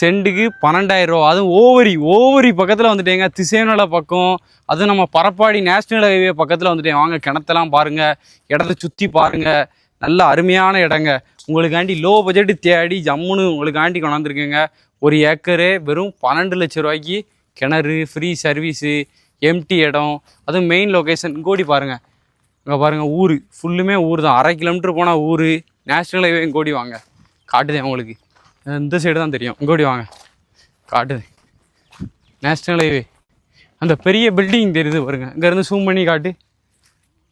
சென்ட்டுக்கு பன்னெண்டாயிரம் ரூபா. அதுவும் ஓவரி ஓவரி பக்கத்தில் வந்துட்டேங்க. திசைநல பக்கம். அதுவும் நம்ம பரப்பாடி நேஷ்னல் ஹைவே பக்கத்தில் வந்துட்டேன். வாங்க கிணத்தெல்லாம் பாருங்கள் இடத்த சுற்றி பாருங்கள் நல்ல அருமையான இடங்க. உங்களுக்காண்டி லோ பட்ஜெட்டு தேடி ஜம்முன்னு உங்களுக்காண்டி கொண்டாந்துருக்கேங்க ஒரு ஏக்கரே வெறும் பன்னெண்டு லட்ச ரூபாய்க்கு கிணறு ஃப்ரீ சர்வீஸு எம்டி இடம். அதுவும் மெயின் லொக்கேஷன் கோடி பாருங்கள் இங்கே பாருங்கள் ஊர். ஃபுல்லுமே ஊர் தான் அரை கிலோமீட்டர் போனால் ஊர். நேஷ்னல் ஹைவே கோடி வாங்க. காட்டுதேன் உங்களுக்கு. இந்த சைடு தான் தெரியும். இங்கோடி வாங்க. காட்டுது. நேஷ்னல் ஹைவே அந்த பெரிய பில்டிங் தெரியுது பாருங்க. இங்கேருந்து ஜூம் பண்ணி காட்டு.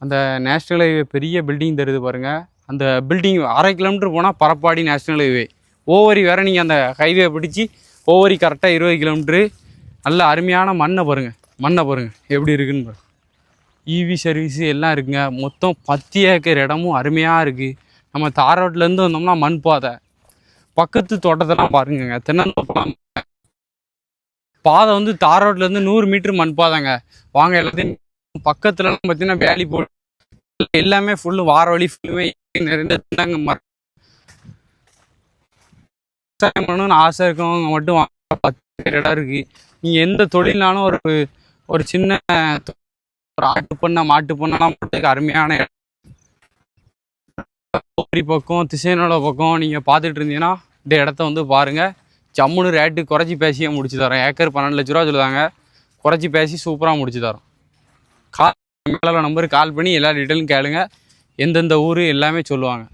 அந்த நேஷ்னல் ஹைவே பெரிய பில்டிங் தெரியுது பாருங்க. அந்த பில்டிங் அரை கிலோமீட்டர் போனால் பரப்பாடி நேஷ்னல் ஹைவே ஓவரி வேறு நீங்கள் அந்த ஹைவே பிடிச்சி ஓவரி கரெக்டாக இருபது கிலோமீட்ரு நல்ல அருமையான மண்ணை பாருங்கள் மண்ணை பாருங்கள் எப்படி இருக்குன்னு பாருங்கள் இவி சர்வீஸு எல்லாம் இருக்குங்க. மொத்தம் பத்து ஏக்கர் இடமும் அருமையாக இருக்குது நம்ம தார் ரோட்லேருந்து வந்தோம்னா மண் பாதை. பக்கத்து தோட்டத்தெல்லாம் பாருங்கங்க. தென்னந்தோப்பலாம் பாதை வந்து தார் ரோட்லேருந்து நூறு மீட்டர் மண் பாதைங்க. வாங்க எல்லாத்தையும் பக்கத்துலலாம் பார்த்தீங்கன்னா வேலி போட்டு எல்லாமே ஃபுல்லு வார வழி ஃபுல்லுமே நிறைய தென்னங்க மரம். விவசாயம் பண்ணணும்னு ஆசை இருக்கவங்க மட்டும் வாங்க. பத்து இடம் இருக்குது நீங்கள் எந்த தொழில்னாலும் ஒரு ஒரு சின்ன ஒரு ஆட்டு பண்ண மாட்டு பண்ணலாம் போட்டுக்கு அருமையான இடம். கோரி பக்கம் திசையனோட பக்கம் நீங்கள் பார்த்துட்டு இருந்தீங்கன்னா இந்த இடத்த வந்து பாருங்கள் ஜம்முன்னு ரேட்டு குறைச்சி பேசியே முடிச்சு தரோம் ஏக்கர் பன்னெண்டு லட்ச ரூபா சொல்லுவாங்க. குறைச்சி பேசி சூப்பராக முடிச்சு தரோம். கால் மேலே நம்பருக்கு கால் பண்ணி எல்லா டீட்டெயிலும் கேளுங்க. எந்தெந்த ஊர் எல்லாமே சொல்லுவாங்க.